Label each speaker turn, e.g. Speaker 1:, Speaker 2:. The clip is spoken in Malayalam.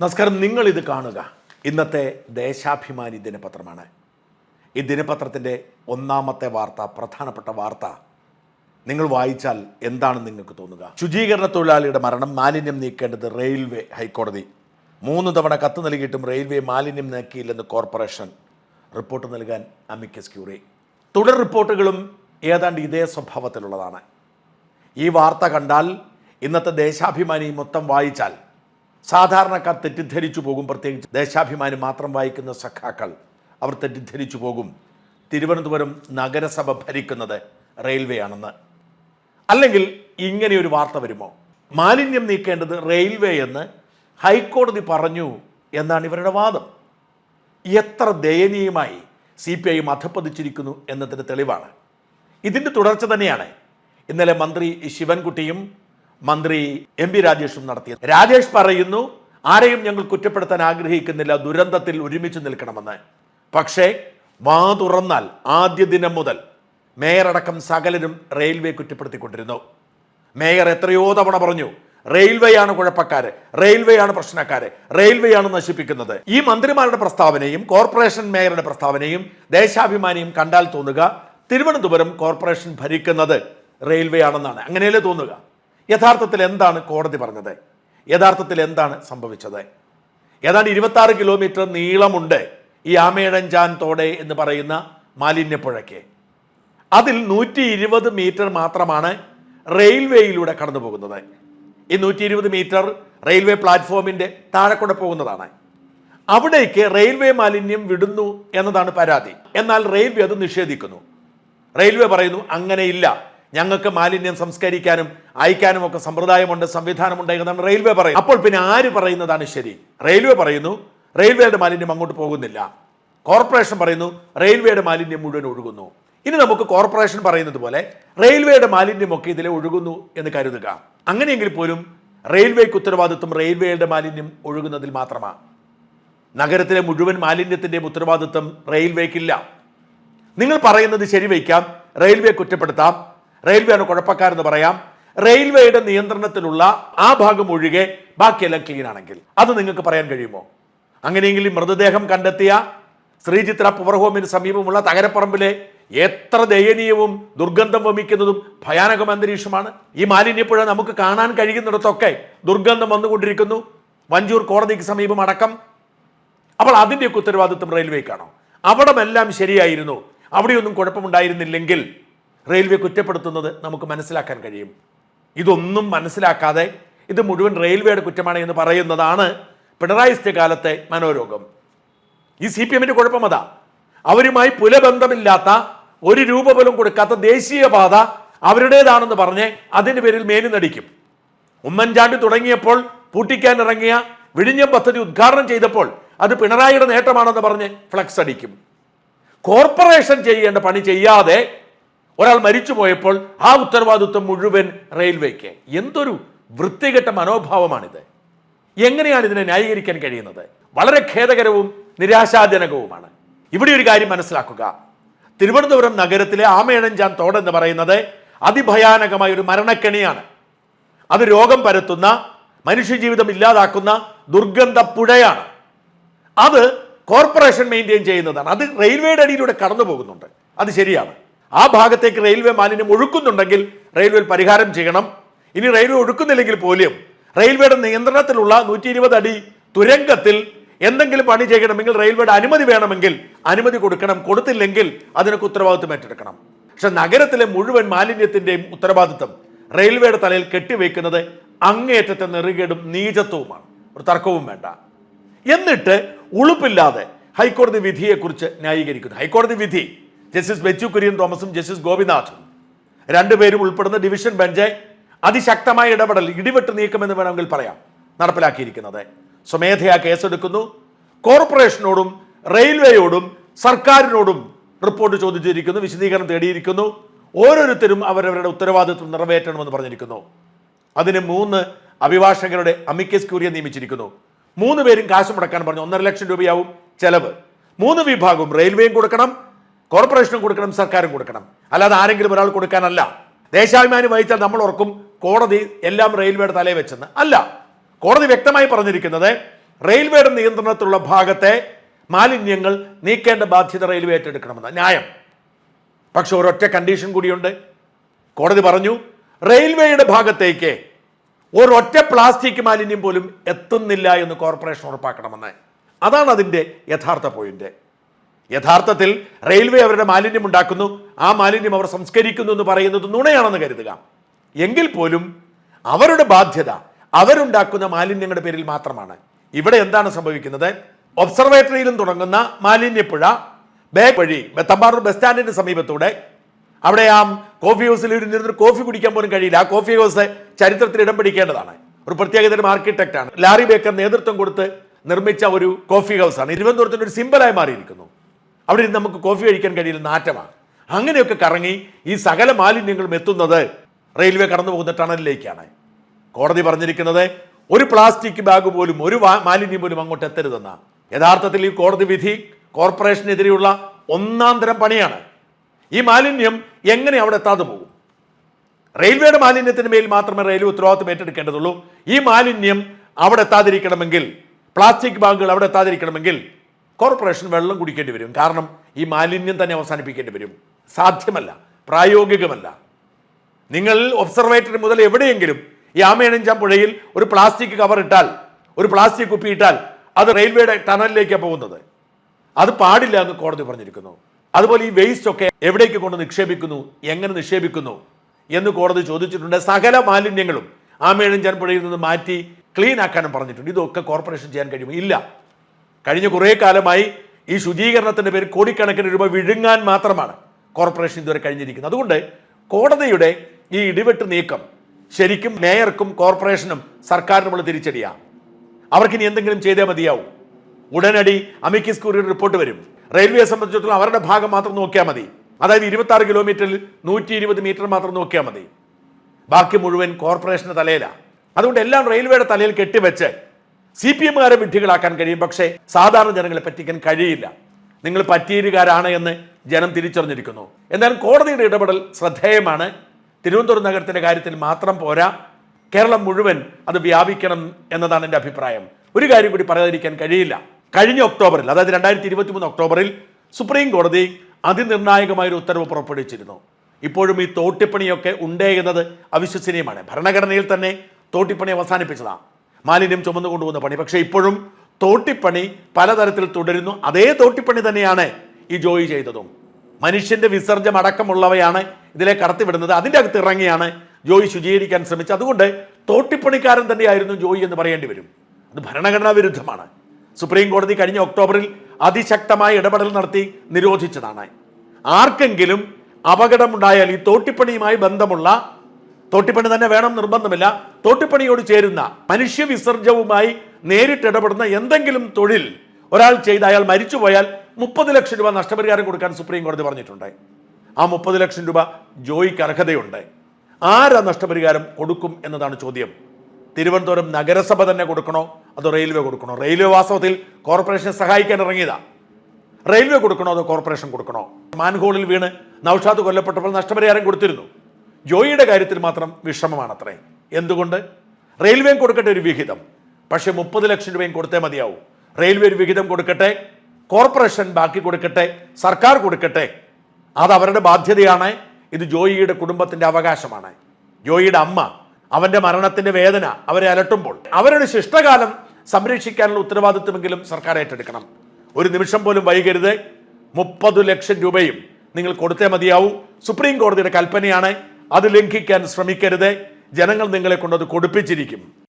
Speaker 1: നമസ്കാരം. നിങ്ങൾ ഇത് കാണുക. ഇന്നത്തെ ദേശാഭിമാനി ദിനപത്രമാണ്. ഈ ദിനപത്രത്തിന്റെ ഒന്നാമത്തെ വാർത്ത പ്രധാനപ്പെട്ട വാർത്ത. നിങ്ങൾ വായിച്ചാൽ എന്താണ് നിങ്ങൾക്ക് തോന്നുക? ശുചീകരണ തൊഴിലാളിയുടെ മരണം മാലിന്യം നീക്കേണ്ടത് റെയിൽവേ ഹൈക്കോടതി. മൂന്ന് തവണ കത്ത് നൽകിയിട്ടും റെയിൽവേ മാലിന്യം നീക്കിയില്ലെന്ന് കോർപ്പറേഷൻ. റിപ്പോർട്ട് നൽകാൻ അമിക്കസ് ക്യൂറി. തുടർ റിപ്പോർട്ടുകളും ഏതാണ്ട് ഇതേ സ്വഭാവത്തിലുള്ളതാണ്. ഈ വാർത്ത കണ്ടാൽ ഇന്നത്തെ ദേശാഭിമാനി മൊത്തം വായിച്ചാൽ സാധാരണക്കാർ തെറ്റിദ്ധരിച്ചു പോകും പ്രത്യേകിച്ച് ദേശാഭിമാനി മാത്രം വായിക്കുന്ന സഖാക്കൾ. അവർ തെറ്റിദ്ധരിച്ചു പോകും. തിരുവനന്തപുരം നഗരസഭ ഭരിക്കുന്നത് റെയിൽവേ ആണെന്ന് അല്ലെങ്കിൽ ഇങ്ങനെ ഒരു വാർത്ത വരുമോ? മാലിന്യം നീക്കേണ്ടത് റെയിൽവേ എന്ന് ഹൈക്കോടതി പറഞ്ഞു എന്നാണ് ഇവരുടെ വാദം. എത്ര ദയനീയമായി സി പി ഐ അധപ്പതിച്ചിരിക്കുന്നു എന്നതിന് തെളിവാണ്. ഇതിന്റെ തുടർച്ച തന്നെയാണ്. ഇന്നലെ മന്ത്രി ശിവൻകുട്ടിയും മന്ത്രി എം പി രാജേഷും നടത്തിയത്. രാജേഷ് പറയുന്നു ആരെയും ഞങ്ങൾ കുറ്റപ്പെടുത്താൻ ആഗ്രഹിക്കുന്നില്ല ദുരന്തത്തിൽ ഒരുമിച്ച് നിൽക്കണമെന്ന്. പക്ഷേ വാ തുറന്നാൽ ആദ്യ ദിനം മുതൽ മേയറടക്കം സകലരും റെയിൽവേ കുറ്റപ്പെടുത്തിക്കൊണ്ടിരുന്നു. മേയർ എത്രയോ തവണ പറഞ്ഞു റെയിൽവേയാണ് കുഴപ്പക്കാര് റെയിൽവേയാണ് പ്രശ്നക്കാര് റെയിൽവേയാണ് നശിപ്പിക്കുന്നത്. ഈ മന്ത്രിമാരുടെ പ്രസ്താവനയും കോർപ്പറേഷൻ മേയറുടെ പ്രസ്താവനയും ദേശാഭിമാനിയും കണ്ടാൽ തോന്നുക തിരുവനന്തപുരം കോർപ്പറേഷൻ ഭരിക്കുന്നത് റെയിൽവേ ആണെന്നാണ് അങ്ങനെയല്ലേ തോന്നുക? യഥാർത്ഥത്തിൽ എന്താണ് കോടതി പറഞ്ഞത്? യഥാർത്ഥത്തിൽ എന്താണ് സംഭവിച്ചത്? ഏതാണ്ട് ഇരുപത്തി ആറ് കിലോമീറ്റർ നീളമുണ്ട് ഈ ആമേഴഞ്ചാൻ തോടെ എന്ന് പറയുന്ന മാലിന്യപ്പുഴയ്ക്ക്. അതിൽ നൂറ്റി ഇരുപത് മീറ്റർ മാത്രമാണ് റെയിൽവേയിലൂടെ കടന്നു പോകുന്നത്. ഈ നൂറ്റി ഇരുപത് മീറ്റർ റെയിൽവേ പ്ലാറ്റ്ഫോമിന്റെ താഴെ പോകുന്നതാണ്. അവിടേക്ക് റെയിൽവേ മാലിന്യം വിടുന്നു എന്നതാണ് പരാതി. എന്നാൽ റെയിൽവേ അത് നിഷേധിക്കുന്നു. റെയിൽവേ പറയുന്നു അങ്ങനെയില്ല. ഞങ്ങൾക്ക് മാലിന്യം സംസ്കരിക്കാനും അയക്കാനും ഒക്കെ സമ്പ്രദായമുണ്ട് സംവിധാനമുണ്ട് എന്നാണ് റെയിൽവേ പറയുന്നത്. അപ്പോൾ പിന്നെ ആര് പറയുന്നതാണ് ശരി? റെയിൽവേ പറയുന്നു റെയിൽവേയുടെ മാലിന്യം അങ്ങോട്ട് പോകുന്നില്ല. കോർപ്പറേഷൻ പറയുന്നു റെയിൽവേയുടെ മാലിന്യം മുഴുവൻ ഒഴുകുന്നു. ഇനി നമുക്ക് കോർപ്പറേഷൻ പറയുന്നത് പോലെ റെയിൽവേയുടെ മാലിന്യമൊക്കെ ഇതിലെ ഒഴുകുന്നു എന്ന് കരുതുക. അങ്ങനെയെങ്കിൽ പോലും റെയിൽവേക്ക് ഉത്തരവാദിത്വം റെയിൽവേയുടെ മാലിന്യം ഒഴുകുന്നതിൽ മാത്രമാണ് നഗരത്തിലെ മുഴുവൻ മാലിന്യത്തിന്റെയും ഉത്തരവാദിത്വം റെയിൽവേക്കില്ല. നിങ്ങൾ പറയുന്നത് ശരിവയ്ക്കാം റെയിൽവേ കുറ്റപ്പെടുത്താം റെയിൽവേയാണ് കുഴപ്പക്കാരെന്ന് പറയാം. റെയിൽവേയുടെ നിയന്ത്രണത്തിലുള്ള ആ ഭാഗം ഒഴികെ ബാക്കിയെല്ലാം ക്ലീൻ ആണെങ്കിൽ. അത് നിങ്ങൾക്ക് പറയാൻ കഴിയുമോ? അങ്ങനെയെങ്കിൽ മൃതദേഹം കണ്ടെത്തിയ ശ്രീചിത്ര പവർ ഹോമിന് സമീപമുള്ള തകരപ്പറമ്പിലെ എത്ര ദയനീയവും ദുർഗന്ധം വമിക്കുന്നതും ഭയാനകം അന്തരീക്ഷമാണ്. ഈ മാലിന്യപ്പുഴ നമുക്ക് കാണാൻ കഴിയുന്നിടത്തൊക്കെ ദുർഗന്ധം വന്നുകൊണ്ടിരിക്കുന്നു. വഞ്ചൂർ കോടതിക്ക് സമീപം അടക്കം. അപ്പോൾ അതിന്റെയൊക്കെ ഉത്തരവാദിത്വം റെയിൽവേക്കാണോ? അവിടമെല്ലാം ശരിയായിരുന്നു. അവിടെയൊന്നും കുഴപ്പമുണ്ടായിരുന്നില്ലെങ്കിൽ റെയിൽവേ കുറ്റപ്പെടുത്തുന്നത് നമുക്ക് മനസ്സിലാക്കാൻ കഴിയും. ഇതൊന്നും മനസ്സിലാക്കാതെ ഇത് മുഴുവൻ റെയിൽവേയുടെ കുറ്റമാണ് എന്ന് പറയുന്നതാണ് പിണറായി കാലത്തെ മനോരോഗം. ഈ സി പി എമ്മിന്റെ കുഴപ്പം അതാ. അവരുമായി പുലബന്ധമില്ലാത്ത ഒരു രൂപ പോലും കൊടുക്കാത്ത ദേശീയപാത അവരുടേതാണെന്ന് പറഞ്ഞ് അതിന്റെ പേരിൽ മേനി നടിക്കും. ഉമ്മൻചാണ്ടി തുടങ്ങിയപ്പോൾ പൂട്ടിക്കാൻ ഇറങ്ങിയ വിഴിഞ്ഞം പദ്ധതി ഉദ്ഘാടനം ചെയ്തപ്പോൾ അത് പിണറായിയുടെ നേട്ടമാണെന്ന് പറഞ്ഞ് ഫ്ലക്സ് അടിക്കും. കോർപ്പറേഷൻ ചെയ്യേണ്ട പണി ചെയ്യാതെ ഒരാൾ മരിച്ചു പോയപ്പോൾ ആ ഉത്തരവാദിത്വം മുഴുവൻ റെയിൽവേക്ക്. എന്തൊരു വൃത്തികെട്ട മനോഭാവമാണിത്. എങ്ങനെയാണ് ഇതിനെ ന്യായീകരിക്കാൻ കഴിയുന്നത്? വളരെ ഖേദകരവും നിരാശാജനകവുമാണ്. ഇവിടെ ഒരു കാര്യം മനസ്സിലാക്കുക. തിരുവനന്തപുരം നഗരത്തിലെ ആമയണഞ്ചാൻ തോടെന്ന് പറയുന്നത് അതിഭയാനകമായ ഒരു മരണക്കെണിയാണ്. അത് രോഗം പരത്തുന്ന മനുഷ്യജീവിതം ഇല്ലാതാക്കുന്ന ദുർഗന്ധ പുഴയാണ്. അത് കോർപ്പറേഷൻ മെയിന്റെയിൻ ചെയ്യുന്നതാണ്. അത് റെയിൽവേയുടെ അടിയിലൂടെ കടന്നു പോകുന്നുണ്ട് അത് ശരിയാണ്. ആ ഭാഗത്തേക്ക് റെയിൽവേ മാലിന്യം ഒഴുക്കുന്നുണ്ടെങ്കിൽ റെയിൽവേ പരിഹാരം ചെയ്യണം. ഇനി റെയിൽവേ ഒഴുക്കുന്നില്ലെങ്കിൽ പോലും റെയിൽവേയുടെ നിയന്ത്രണത്തിലുള്ള നൂറ്റി ഇരുപത് അടി തുരങ്കത്തിൽ എന്തെങ്കിലും പണി ചെയ്യണമെങ്കിൽ റെയിൽവേയുടെ അനുമതി വേണമെങ്കിൽ അനുമതി കൊടുക്കണം. കൊടുത്തില്ലെങ്കിൽ അതിനൊക്കെ ഉത്തരവാദിത്വം ഏറ്റെടുക്കണം. പക്ഷെ നഗരത്തിലെ മുഴുവൻ മാലിന്യത്തിന്റെയും ഉത്തരവാദിത്വം റെയിൽവേയുടെ തലയിൽ കെട്ടിവെക്കുന്നത് അങ്ങേയറ്റത്തെ നെറുകേടും നീചത്വവുമാണ്. ഒരു തർക്കവും വേണ്ട. എന്നിട്ട് ഉളുപ്പില്ലാതെ ഹൈക്കോടതി വിധിയെക്കുറിച്ച് ന്യായീകരിക്കുന്നു. ഹൈക്കോടതി വിധി ജസ്റ്റിസ് ബെച്ചു കുര്യൻ തോമസും ജസ്റ്റിസ് ഗോപിനാഥും. രണ്ടുപേരും ഉൾപ്പെടുന്ന ഡിവിഷൻ ബെഞ്ച് അതിശക്തമായ ഇടപെടൽ ഇടിവെട്ട് നീക്കമെന്ന് വേണമെങ്കിൽ പറയാം. നടപ്പിലാക്കിയിരിക്കുന്നത്. സ്വമേധയാ കേസെടുക്കുന്നു. കോർപ്പറേഷനോടും റെയിൽവേയോടും സർക്കാരിനോടും റിപ്പോർട്ട് ചോദിച്ചിരിക്കുന്നു വിശദീകരണം തേടിയിരിക്കുന്നു. ഓരോരുത്തരും അവരവരുടെ ഉത്തരവാദിത്വം നിറവേറ്റണമെന്ന് പറഞ്ഞിരിക്കുന്നു. അതിന് മൂന്ന് അഭിഭാഷകരുടെ അമിക്കസ് ക്യൂറിയെ നിയമിച്ചിരിക്കുന്നു. മൂന്ന് പേരും കാശ് മുടക്കാൻ പറഞ്ഞു. ഒന്നര ലക്ഷം രൂപയാവും ചെലവ്. മൂന്ന് വിഭാഗവും റെയിൽവേയും കൊടുക്കണം. കോർപ്പറേഷനും കൊടുക്കണം സർക്കാരും കൊടുക്കണം. അല്ലാതെ ആരെങ്കിലും ഒരാൾ കൊടുക്കാനല്ല. ദേശാഭിമാനി വഹിച്ചാൽ നമ്മൾ ഓർക്കും കോടതി എല്ലാം റെയിൽവേയുടെ തലയിൽ വെച്ചെന്ന്. അല്ല കോടതി വ്യക്തമായി പറഞ്ഞിരിക്കുന്നത് റെയിൽവേയുടെ നിയന്ത്രണത്തിലുള്ള ഭാഗത്തെ മാലിന്യങ്ങൾ നീക്കേണ്ട ബാധ്യത റെയിൽവേ ഏറ്റെടുക്കണമെന്ന് ന്യായം. പക്ഷെ ഒരൊറ്റ കണ്ടീഷൻ കൂടിയുണ്ട്. കോടതി പറഞ്ഞു റെയിൽവേയുടെ ഭാഗത്തേക്ക് ഒരൊറ്റ പ്ലാസ്റ്റിക് മാലിന്യം പോലും എത്തുന്നില്ല എന്ന് കോർപ്പറേഷൻ ഉറപ്പാക്കണമെന്ന്. അതാണ് അതിന്റെ യഥാർത്ഥ പോയിന്റ്. യഥാർത്ഥത്തിൽ റെയിൽവേ അവരുടെ മാലിന്യം ഉണ്ടാക്കുന്നു. ആ മാലിന്യം അവർ സംസ്കരിക്കുന്നു എന്ന് പറയുന്നത് നുണയാണെന്ന് കരുതുക. എങ്കിൽ പോലും അവരുടെ ബാധ്യത അവരുണ്ടാക്കുന്ന മാലിന്യങ്ങളുടെ പേരിൽ മാത്രമാണ്. ഇവിടെ എന്താണ് സംഭവിക്കുന്നത്? ഒബ്സർവേറ്ററിയിലും തുടങ്ങുന്ന മാലിന്യപ്പുഴ ബാഗ് വഴി തമ്പാറൂർ ബസ് സ്റ്റാൻഡിന്റെ സമീപത്തൂടെ. അവിടെ ആ കോഫി ഹൗസിൽ ഒരു ഇരുന്ന് കോഫി കുടിക്കാൻ പോലും കഴിയില്ല. ആ കോഫി ഹൗസ് ചരിത്രത്തിൽ ഇടം പിടിക്കേണ്ടതാണ്. ഒരു പ്രത്യേകതരം ആർക്കിടെക്റ്റാണ് ലാറി ബേക്കർ നേതൃത്വം കൊടുത്ത് നിർമ്മിച്ച ഒരു കോഫി ഹൗസാണ്. തിരുവനന്തപുരത്തിന്റെ ഒരു സിമ്പിളായി മാറിയിരിക്കുന്നു. അവിടെ ഇരുന്ന് നമുക്ക് കോഫി കഴിക്കാൻ കഴിയില്ല നാറ്റമാണ്. അങ്ങനെയൊക്കെ കറങ്ങി ഈ സകല മാലിന്യങ്ങളും എത്തുന്നത് റെയിൽവേ കടന്നു പോകുന്ന ടണലിലേക്കാണ്. കോടതി പറഞ്ഞിരിക്കുന്നത് ഒരു പ്ലാസ്റ്റിക് ബാഗ് പോലും ഒരു മാലിന്യം പോലും അങ്ങോട്ട് എത്തരുതെന്ന. യഥാർത്ഥത്തിൽ ഈ കോടതി വിധി കോർപ്പറേഷനെതിരെയുള്ള ഒന്നാം തരം പണിയാണ്. ഈ മാലിന്യം എങ്ങനെ അവിടെ എത്താതെ പോകും? റെയിൽവേയുടെ മാലിന്യത്തിന് മേൽ മാത്രമേ റെയിൽവേ ഉത്തരവാദിത്വം ഏറ്റെടുക്കേണ്ടതുള്ളൂ. ഈ മാലിന്യം അവിടെ എത്താതിരിക്കണമെങ്കിൽ പ്ലാസ്റ്റിക് ബാഗുകൾ അവിടെ എത്താതിരിക്കണമെങ്കിൽ കോർപ്പറേഷൻ വെള്ളം കുടിക്കേണ്ടി വരും. കാരണം ഈ മാലിന്യം തന്നെ അവസാനിപ്പിക്കേണ്ടി വരും. സാധ്യമല്ല. പ്രായോഗികമല്ല. നിങ്ങൾ ഒബ്സർവേറ്ററി മുതൽ എവിടെയെങ്കിലും ഈ ആമയണഞ്ചാം പുഴയിൽ ഒരു പ്ലാസ്റ്റിക് കവർ ഇട്ടാൽ ഒരു പ്ലാസ്റ്റിക് കുപ്പി ഇട്ടാൽ അത് റെയിൽവേയുടെ ടണലിലേക്കാണ് പോകുന്നത്. അത് പാടില്ല എന്ന് കോടതി പറഞ്ഞിരിക്കുന്നു. അതുപോലെ ഈ വേസ്റ്റ് ഒക്കെ എവിടേക്ക് കൊണ്ട് നിക്ഷേപിക്കുന്നു? എങ്ങനെ നിക്ഷേപിക്കുന്നു? എന്ന് കോടതി ചോദിച്ചിട്ടുണ്ട്. സകല മാലിന്യങ്ങളും ആമേഴഞ്ചാൻ പുഴയിൽ നിന്ന് മാറ്റി ക്ലീൻ ആക്കാനും പറഞ്ഞിട്ടുണ്ട്. ഇതൊക്കെ കോർപ്പറേഷൻ ചെയ്യാൻ കഴിയുമോ ഇല്ല. കഴിഞ്ഞ കുറേ കാലമായി ഈ ശുചീകരണത്തിന്റെ പേര് കോടിക്കണക്കിന് രൂപ വിഴുങ്ങാൻ മാത്രമാണ് കോർപ്പറേഷൻ ഇതുവരെ കഴിഞ്ഞിരിക്കുന്നത്. അതുകൊണ്ട് കോടതിയുടെ ഈ ഇടിവെട്ട് നീക്കം ശരിക്കും മേയർക്കും കോർപ്പറേഷനും സർക്കാരിനുമുള്ള തിരിച്ചടിയാണ് അവർക്കിനി എന്തെങ്കിലും ചെയ്തേ മതിയാവും. ഉടനടി അമിക്കിസ് കുറിയുടെ റിപ്പോർട്ട് വരും. റെയിൽവേയെ സംബന്ധിച്ചിടത്തോളം അവരുടെ ഭാഗം മാത്രം നോക്കിയാൽ മതി. അതായത് ഇരുപത്തി ആറ് കിലോമീറ്ററിൽ നൂറ്റി ഇരുപത് മീറ്റർ മാത്രം നോക്കിയാൽ മതി. ബാക്കി മുഴുവൻ കോർപ്പറേഷന്റെ തലയിലാണ് അതുകൊണ്ട് എല്ലാം റെയിൽവേയുടെ തലയിൽ കെട്ടിവെച്ച് സി പി എമ്മുകാരെ വിഡ്ഢികളാക്കാൻ കഴിയും. പക്ഷേ സാധാരണ ജനങ്ങളെ പറ്റിക്കാൻ കഴിയില്ല. നിങ്ങൾ പറ്റിയിരുകാരാണ് എന്ന് ജനം തിരിച്ചറിഞ്ഞിരിക്കുന്നു. എന്നാലും കോടതിയുടെ ഇടപെടൽ ശ്രദ്ധേയമാണ്. തിരുവനന്തപുരം നഗരത്തിന്റെ കാര്യത്തിൽ മാത്രം പോരാ. കേരളം മുഴുവൻ അത് വ്യാപിക്കണം എന്നതാണ് എന്റെ അഭിപ്രായം. ഒരു കാര്യം കൂടി പറയാതിരിക്കാൻ കഴിയില്ല. കഴിഞ്ഞ ഒക്ടോബറിൽ അതായത് രണ്ടായിരത്തി ഇരുപത്തി മൂന്ന് ഒക്ടോബറിൽ സുപ്രീം കോടതി അതിനിർണായകമായൊരു ഉത്തരവ് പുറപ്പെടുവിച്ചിരുന്നു. ഇപ്പോഴും ഈ തോട്ടിപ്പണിയൊക്കെ ഉണ്ട് എന്നത് അവിശ്വസനീയമാണ്. ഭരണഘടനയിൽ തന്നെ തോട്ടിപ്പണി അവസാനിപ്പിച്ചതാണ് മാലിന്യം ചുമന്നു കൊണ്ടുപോകുന്ന പണി. പക്ഷേ ഇപ്പോഴും തോട്ടിപ്പണി പലതരത്തിൽ തുടരുന്നു. അതേ തോട്ടിപ്പണി തന്നെയാണ് ഈ ജോയി ചെയ്തതും. മനുഷ്യന്റെ വിസർജ്യം അടക്കമുള്ളവയാണ് ഇതിലെ കടത്തിവിടുന്നത്. അതിന്റെ അകത്ത് ഇറങ്ങിയാണ് ജോയി ശുചീകരിക്കാൻ ശ്രമിച്ചത്. അതുകൊണ്ട് തോട്ടിപ്പണിക്കാരൻ തന്നെയായിരുന്നു ജോയി എന്ന് പറയേണ്ടി വരും. അത് ഭരണഘടനാ വിരുദ്ധമാണ്. സുപ്രീം കോടതി കഴിഞ്ഞ ഒക്ടോബറിൽ അതിശക്തമായ ഇടപെടൽ നടത്തി നിരോധിച്ചതാണ്. ആർക്കെങ്കിലും അപകടമുണ്ടായാൽ ഈ തോട്ടിപ്പണിയുമായി ബന്ധമുള്ള തോട്ടിപ്പണി തന്നെ വേണം നിർബന്ധമില്ല. തോട്ടിപ്പണിയോട് ചേരുന്ന മനുഷ്യ വിസർജവുമായി നേരിട്ട് ഇടപെടുന്ന എന്തെങ്കിലും തൊഴിൽ ഒരാൾ ചെയ്ത് അയാൾ മരിച്ചുപോയാൽ മുപ്പത് ലക്ഷം രൂപ നഷ്ടപരിഹാരം കൊടുക്കാൻ സുപ്രീം കോടതി പറഞ്ഞിട്ടുണ്ട്. ആ മുപ്പത് ലക്ഷം രൂപ ജോയിക്ക് അർഹതയുണ്ട്. ആരാ നഷ്ടപരിഹാരം കൊടുക്കും എന്നതാണ് ചോദ്യം. തിരുവനന്തപുരം നഗരസഭ തന്നെ കൊടുക്കണോ? അതോ റെയിൽവേ കൊടുക്കണോ? റെയിൽവേ വാസ്തവത്തിൽ കോർപ്പറേഷനെ സഹായിക്കാൻ ഇറങ്ങിയതാ. റെയിൽവേ കൊടുക്കണോ അതോ കോർപ്പറേഷൻ കൊടുക്കണോ? മാൻഹോളിൽ വീണ് നൌഷാദ് കൊല്ലപ്പെട്ടപ്പോൾ നഷ്ടപരിഹാരം കൊടുത്തിരുന്നു. ജോയിയുടെ കാര്യത്തിൽ മാത്രം വിഷമമാണ് അത്രേ എന്തുകൊണ്ട്? റെയിൽവേയും കൊടുക്കട്ടെ ഒരു വിഹിതം. പക്ഷേ മുപ്പത് ലക്ഷം രൂപയും കൊടുത്തേ മതിയാവും. റെയിൽവേ ഒരു വിഹിതം കൊടുക്കട്ടെ കോർപ്പറേഷൻ ബാക്കി കൊടുക്കട്ടെ സർക്കാർ കൊടുക്കട്ടെ. അത് അവരുടെ ബാധ്യതയാണ്. ഇത് ജോയിയുടെ കുടുംബത്തിന്റെ അവകാശമാണ്. ജോയിയുടെ അമ്മ അവന്റെ മരണത്തിന്റെ വേദന അവരെ അലട്ടുമ്പോൾ അവരുടെ ശിഷ്ടകാലം സംരക്ഷിക്കാനുള്ള ഉത്തരവാദിത്വമെങ്കിലും സർക്കാർ ഏറ്റെടുക്കണം. ഒരു നിമിഷം പോലും വൈകരുത്. മുപ്പത് ലക്ഷം രൂപയും നിങ്ങൾ കൊടുത്തേ മതിയാവൂ. സുപ്രീം കോടതിയുടെ കൽപ്പനയാണ്. അത് ലംഘിക്കാൻ ശ്രമിക്കരുതേ. ജനങ്ങൾ നിങ്ങളെ കൊണ്ടത് കൊടുപ്പിച്ചിരിക്കും.